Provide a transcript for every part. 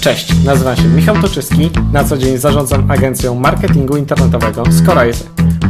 Cześć, nazywam się Michał Toczyski. Na co dzień zarządzam agencją marketingu internetowego Scorise.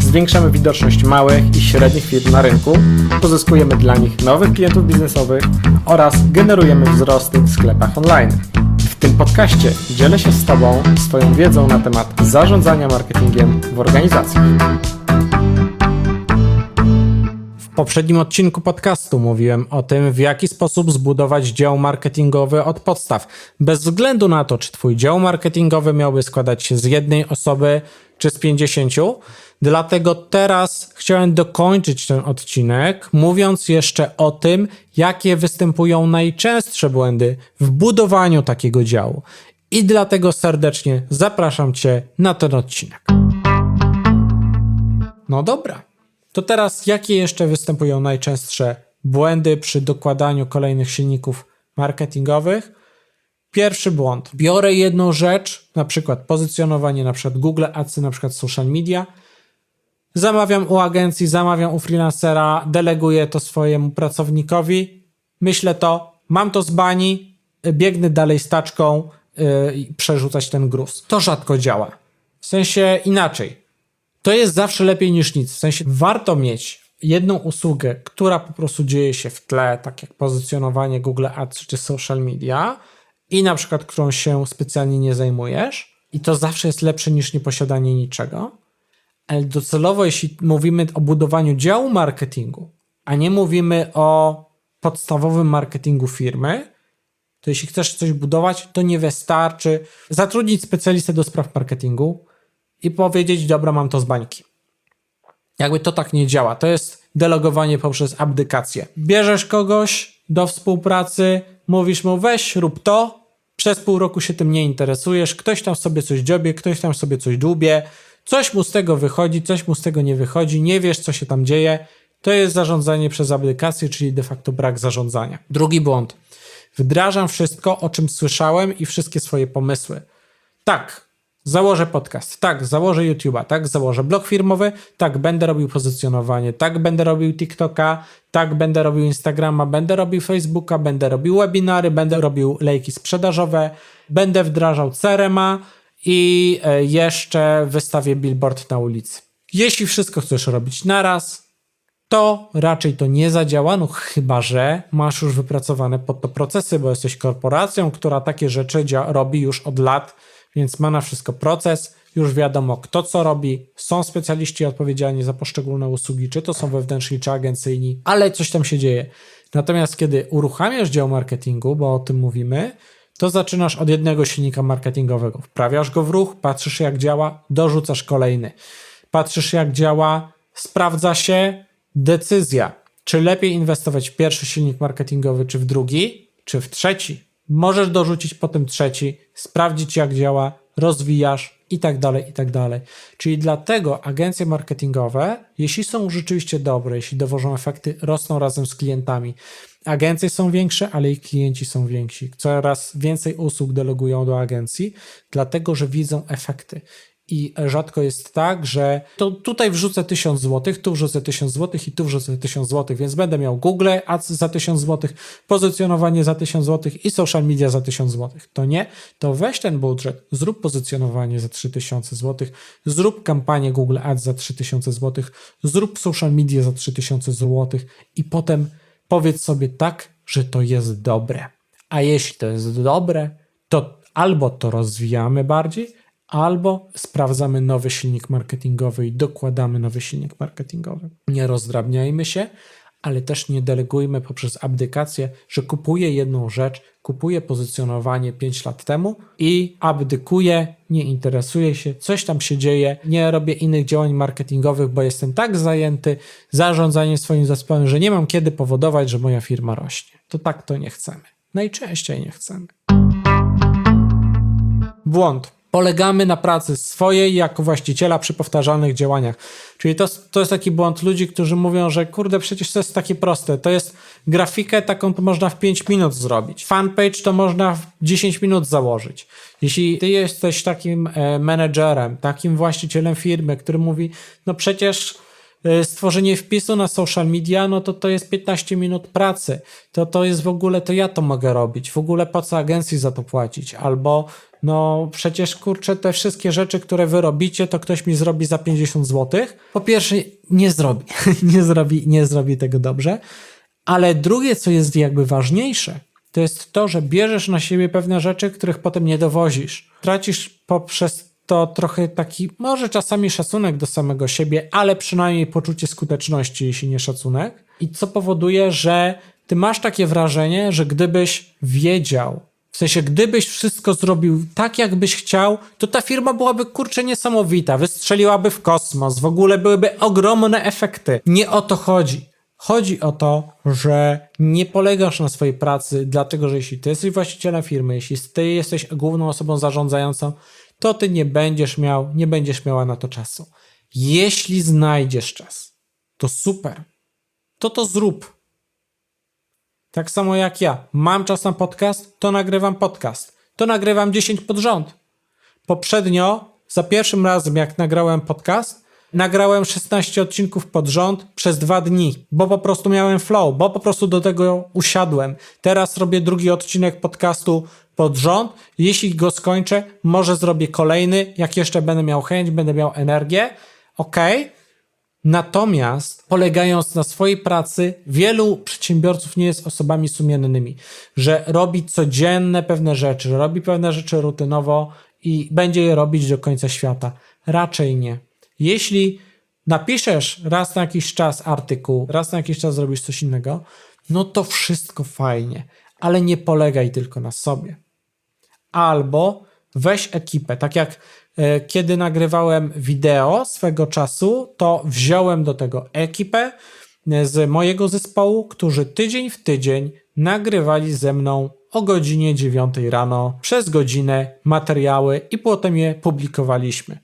Zwiększamy widoczność małych i średnich firm na rynku, pozyskujemy dla nich nowych klientów biznesowych oraz generujemy wzrosty w sklepach online. W tym podcaście dzielę się z Tobą swoją wiedzą na temat zarządzania marketingiem w organizacji. Poprzednim odcinku podcastu mówiłem o tym, w jaki sposób zbudować dział marketingowy od podstaw, bez względu na to, czy Twój dział marketingowy miałby składać się z jednej osoby czy z pięćdziesięciu. Dlatego teraz chciałem dokończyć ten odcinek, mówiąc jeszcze o tym, jakie występują najczęstsze błędy w budowaniu takiego działu. I dlatego serdecznie zapraszam Cię na ten odcinek. No dobra. To teraz, jakie jeszcze występują najczęstsze błędy przy dokładaniu kolejnych silników marketingowych? Pierwszy błąd. Biorę jedną rzecz, na przykład pozycjonowanie, na przykład Google Ads, na przykład social media, zamawiam u agencji, zamawiam u freelancera, deleguję to swojemu pracownikowi, myślę to, mam to z bani, biegnę dalej z taczką yy, przerzucać ten gruz. To rzadko działa. W sensie inaczej. To jest zawsze lepiej niż nic. W sensie warto mieć jedną usługę, która po prostu dzieje się w tle, tak jak pozycjonowanie Google Ads czy social media i na przykład którą się specjalnie nie zajmujesz i to zawsze jest lepsze niż nieposiadanie niczego. Ale docelowo, jeśli mówimy o budowaniu działu marketingu, a nie mówimy o podstawowym marketingu firmy, to jeśli chcesz coś budować, to nie wystarczy zatrudnić specjalistę do spraw marketingu i powiedzieć, dobra, mam to z bańki. Jakby to tak nie działa. To jest delegowanie poprzez abdykację. Bierzesz kogoś do współpracy, mówisz mu weź, rób to, przez pół roku się tym nie interesujesz, ktoś tam sobie coś dziobie, ktoś tam sobie coś dłubie, coś mu z tego wychodzi, coś mu z tego nie wychodzi, nie wiesz, co się tam dzieje. To jest zarządzanie przez abdykację, czyli de facto brak zarządzania. Drugi błąd. Wdrażam wszystko, o czym słyszałem i wszystkie swoje pomysły. Tak, założę podcast, tak, założę YouTube'a, tak, założę blog firmowy, tak, będę robił pozycjonowanie, tak, będę robił TikToka, tak, będę robił Instagrama, będę robił Facebooka, będę robił webinary, będę robił lejki sprzedażowe, będę wdrażał CRM-a i e, jeszcze wystawię billboard na ulicy. Jeśli wszystko chcesz robić naraz, to raczej to nie zadziała, no chyba, że masz już wypracowane pod to procesy, bo jesteś korporacją, która takie rzeczy robi już od lat, więc ma na wszystko proces, już wiadomo kto co robi, są specjaliści odpowiedzialni za poszczególne usługi, czy to są wewnętrzni, czy agencyjni, ale coś tam się dzieje. Natomiast kiedy uruchamiasz dział marketingu, bo o tym mówimy, to zaczynasz od jednego silnika marketingowego. Wprawiasz go w ruch, patrzysz jak działa, dorzucasz kolejny. Patrzysz jak działa, sprawdza się decyzja, czy lepiej inwestować w pierwszy silnik marketingowy, czy w drugi, czy w trzeci. Możesz dorzucić potem trzeci, sprawdzić jak działa, rozwijasz i tak dalej, i tak dalej. Czyli dlatego agencje marketingowe, jeśli są rzeczywiście dobre, jeśli dowożą efekty, rosną razem z klientami. Agencje są większe, ale ich klienci są więksi. Coraz więcej usług delegują do agencji, dlatego że widzą efekty. I rzadko jest tak, że to tutaj wrzucę 1000 zł, tu wrzucę 1000 zł i tu wrzucę 1000 zł, więc będę miał Google Ads za 1000 zł, pozycjonowanie za 1000 zł i social media za 1000 zł. To nie, to weź ten budżet, zrób pozycjonowanie za 3000 zł, zrób kampanię Google Ads za 3000 zł, zrób social media za 3000 zł i potem powiedz sobie tak, że to jest dobre. A jeśli to jest dobre, to albo to rozwijamy bardziej, albo sprawdzamy nowy silnik marketingowy i dokładamy nowy silnik marketingowy. Nie rozdrabniajmy się, ale też nie delegujmy poprzez abdykację, że kupuję jedną rzecz, kupuję pozycjonowanie 5 lat temu i abdykuję, nie interesuję się, coś tam się dzieje, nie robię innych działań marketingowych, bo jestem tak zajęty zarządzaniem swoim zespołem, że nie mam kiedy powodować, że moja firma rośnie. To tak to nie chcemy. Najczęściej nie chcemy. Błąd. Polegamy na pracy swojej jako właściciela przy powtarzalnych działaniach. Czyli to, to jest taki błąd ludzi, którzy mówią, że kurde, przecież to jest takie proste. To jest grafikę taką, to można w 5 minut zrobić. Fanpage to można w 10 minut założyć. Jeśli ty jesteś takim e, menedżerem, takim właścicielem firmy, który mówi, no przecież Stworzenie wpisu na social media, no to to jest 15 minut pracy. To to jest w ogóle, to ja to mogę robić. W ogóle po co agencji za to płacić? Albo no przecież kurczę, te wszystkie rzeczy, które wy robicie, to ktoś mi zrobi za 50 zł. Po pierwsze, nie zrobi. nie zrobi, nie zrobi tego dobrze. Ale drugie, co jest jakby ważniejsze, to jest to, że bierzesz na siebie pewne rzeczy, których potem nie dowozisz. Tracisz poprzez to trochę taki, może czasami szacunek do samego siebie, ale przynajmniej poczucie skuteczności, jeśli nie szacunek. I co powoduje, że ty masz takie wrażenie, że gdybyś wiedział, w sensie, gdybyś wszystko zrobił tak, jakbyś chciał, to ta firma byłaby kurczę niesamowita, wystrzeliłaby w kosmos, w ogóle byłyby ogromne efekty. Nie o to chodzi. Chodzi o to, że nie polegasz na swojej pracy, dlatego że jeśli ty jesteś właścicielem firmy, jeśli ty jesteś główną osobą zarządzającą, to ty nie będziesz miał, nie będziesz miała na to czasu. Jeśli znajdziesz czas, to super. To to zrób. Tak samo jak ja. Mam czas na podcast, to nagrywam podcast. To nagrywam 10 pod rząd. Poprzednio, za pierwszym razem, jak nagrałem podcast, nagrałem 16 odcinków pod rząd przez dwa dni, bo po prostu miałem flow, bo po prostu do tego usiadłem. Teraz robię drugi odcinek podcastu pod rząd. Jeśli go skończę, może zrobię kolejny, jak jeszcze będę miał chęć, będę miał energię. Ok. Natomiast polegając na swojej pracy, wielu przedsiębiorców nie jest osobami sumiennymi, że robi codzienne pewne rzeczy, robi pewne rzeczy rutynowo i będzie je robić do końca świata. Raczej nie. Jeśli napiszesz raz na jakiś czas artykuł, raz na jakiś czas zrobisz coś innego, no to wszystko fajnie, ale nie polegaj tylko na sobie. Albo weź ekipę, tak jak e, kiedy nagrywałem wideo swego czasu, to wziąłem do tego ekipę e, z mojego zespołu, którzy tydzień w tydzień nagrywali ze mną o godzinie 9 rano przez godzinę materiały i potem je publikowaliśmy.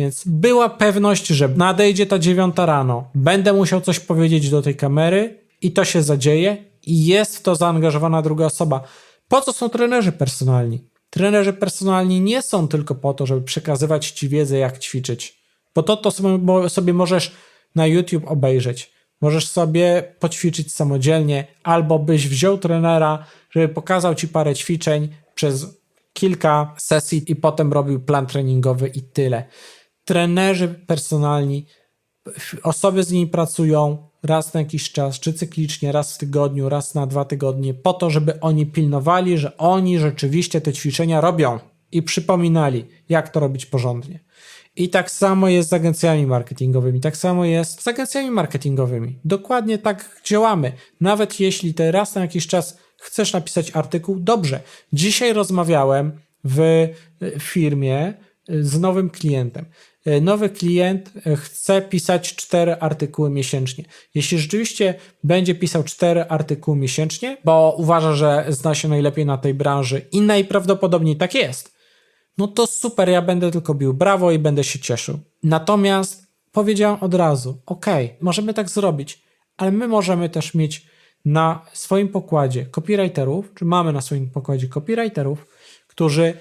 Więc była pewność, że nadejdzie ta dziewiąta rano, będę musiał coś powiedzieć do tej kamery i to się zadzieje i jest w to zaangażowana druga osoba. Po co są trenerzy personalni? Trenerzy personalni nie są tylko po to, żeby przekazywać ci wiedzę, jak ćwiczyć, bo to, to sobie, sobie możesz na YouTube obejrzeć. Możesz sobie poćwiczyć samodzielnie, albo byś wziął trenera, żeby pokazał ci parę ćwiczeń przez kilka sesji i potem robił plan treningowy i tyle trenerzy personalni, osoby z nimi pracują raz na jakiś czas, czy cyklicznie, raz w tygodniu, raz na dwa tygodnie, po to, żeby oni pilnowali, że oni rzeczywiście te ćwiczenia robią i przypominali, jak to robić porządnie. I tak samo jest z agencjami marketingowymi, tak samo jest z agencjami marketingowymi. Dokładnie tak działamy. Nawet jeśli ty raz na jakiś czas chcesz napisać artykuł, dobrze. Dzisiaj rozmawiałem w firmie z nowym klientem. E, nowy klient e, chce pisać cztery artykuły miesięcznie. Jeśli rzeczywiście będzie pisał cztery artykuły miesięcznie, bo uważa, że zna się najlepiej na tej branży i najprawdopodobniej tak jest, no to super, ja będę tylko bił brawo i będę się cieszył. Natomiast powiedziałem od razu, ok, możemy tak zrobić, ale my możemy też mieć na swoim pokładzie copywriterów, czy mamy na swoim pokładzie copywriterów, którzy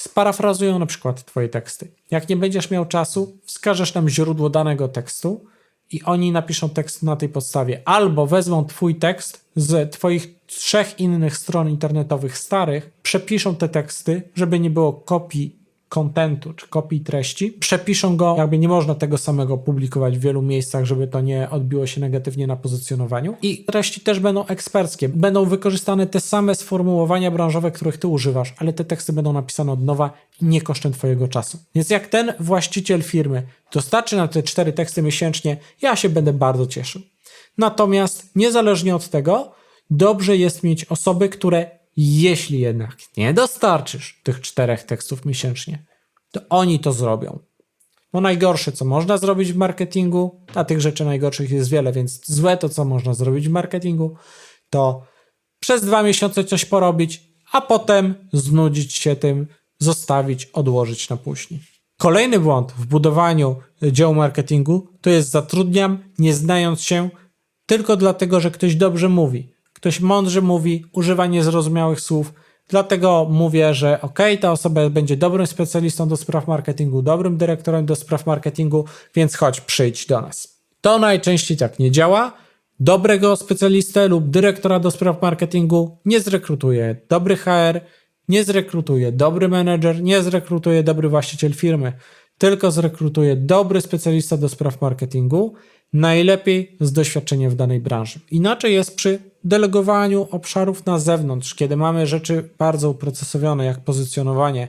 sparafrazują na przykład Twoje teksty. Jak nie będziesz miał czasu, wskażesz nam źródło danego tekstu i oni napiszą tekst na tej podstawie. Albo wezmą Twój tekst z Twoich trzech innych stron internetowych starych, przepiszą te teksty, żeby nie było kopii kontentu czy kopii treści, przepiszą go, jakby nie można tego samego publikować w wielu miejscach, żeby to nie odbiło się negatywnie na pozycjonowaniu. I treści też będą eksperckie. Będą wykorzystane te same sformułowania branżowe, których ty używasz, ale te teksty będą napisane od nowa nie kosztem twojego czasu. Więc jak ten właściciel firmy dostarczy na te cztery teksty miesięcznie, ja się będę bardzo cieszył. Natomiast niezależnie od tego, dobrze jest mieć osoby, które jeśli jednak nie dostarczysz tych czterech tekstów miesięcznie, to oni to zrobią. Bo najgorsze, co można zrobić w marketingu, a tych rzeczy najgorszych jest wiele, więc złe to, co można zrobić w marketingu, to przez dwa miesiące coś porobić, a potem znudzić się tym, zostawić, odłożyć na później. Kolejny błąd w budowaniu działu marketingu to jest zatrudniam, nie znając się, tylko dlatego, że ktoś dobrze mówi. Ktoś mądrze mówi, używa niezrozumiałych słów, dlatego mówię, że ok, ta osoba będzie dobrym specjalistą do spraw marketingu, dobrym dyrektorem do spraw marketingu, więc chodź, przyjdź do nas. To najczęściej tak nie działa. Dobrego specjalistę lub dyrektora do spraw marketingu nie zrekrutuje dobry HR, nie zrekrutuje dobry menedżer, nie zrekrutuje dobry właściciel firmy, tylko zrekrutuje dobry specjalista do spraw marketingu, najlepiej z doświadczeniem w danej branży. Inaczej jest przy delegowaniu obszarów na zewnątrz, kiedy mamy rzeczy bardzo uprocesowane, jak pozycjonowanie.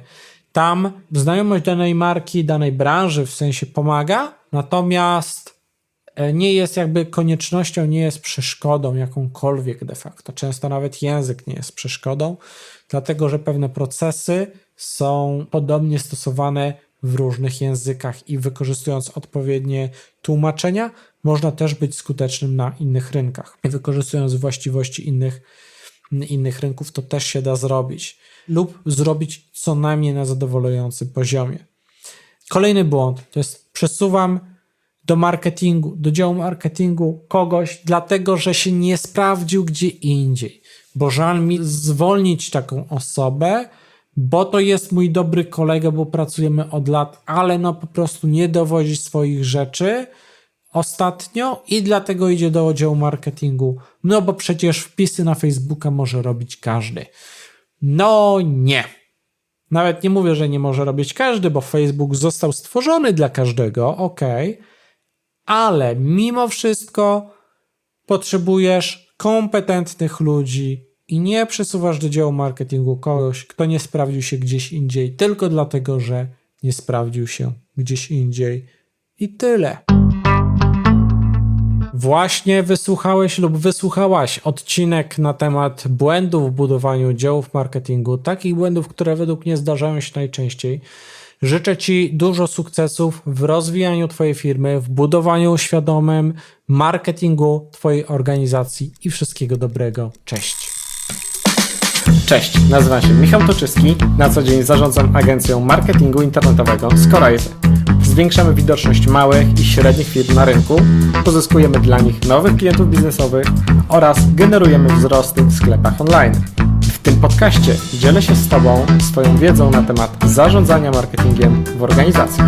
Tam znajomość danej marki, danej branży w sensie pomaga, natomiast e, nie jest jakby koniecznością, nie jest przeszkodą jakąkolwiek de facto. Często nawet język nie jest przeszkodą, dlatego że pewne procesy są podobnie stosowane w różnych językach i wykorzystując odpowiednie tłumaczenia, można też być skutecznym na innych rynkach. Wykorzystując właściwości innych, innych rynków, to też się da zrobić, lub zrobić co najmniej na zadowalającym poziomie. Kolejny błąd to jest przesuwam do marketingu, do działu marketingu kogoś, dlatego że się nie sprawdził gdzie indziej. Bo żal mi zwolnić taką osobę, bo to jest mój dobry kolega, bo pracujemy od lat, ale no po prostu nie dowodzi swoich rzeczy ostatnio i dlatego idzie do oddziału marketingu. No bo przecież wpisy na Facebooka może robić każdy. No nie. Nawet nie mówię, że nie może robić każdy, bo Facebook został stworzony dla każdego, ok, ale mimo wszystko potrzebujesz kompetentnych ludzi i nie przesuwasz do działu marketingu kogoś, kto nie sprawdził się gdzieś indziej, tylko dlatego, że nie sprawdził się gdzieś indziej. I tyle. Właśnie wysłuchałeś lub wysłuchałaś odcinek na temat błędów w budowaniu działów marketingu, takich błędów, które według mnie zdarzają się najczęściej. Życzę Ci dużo sukcesów w rozwijaniu Twojej firmy, w budowaniu świadomym marketingu Twojej organizacji i wszystkiego dobrego. Cześć. Cześć, nazywam się Michał Toczyski. Na co dzień zarządzam agencją marketingu internetowego Scorise. Zwiększamy widoczność małych i średnich firm na rynku, pozyskujemy dla nich nowych klientów biznesowych oraz generujemy wzrosty w sklepach online. W tym podcaście dzielę się z Tobą swoją wiedzą na temat zarządzania marketingiem w organizacjach.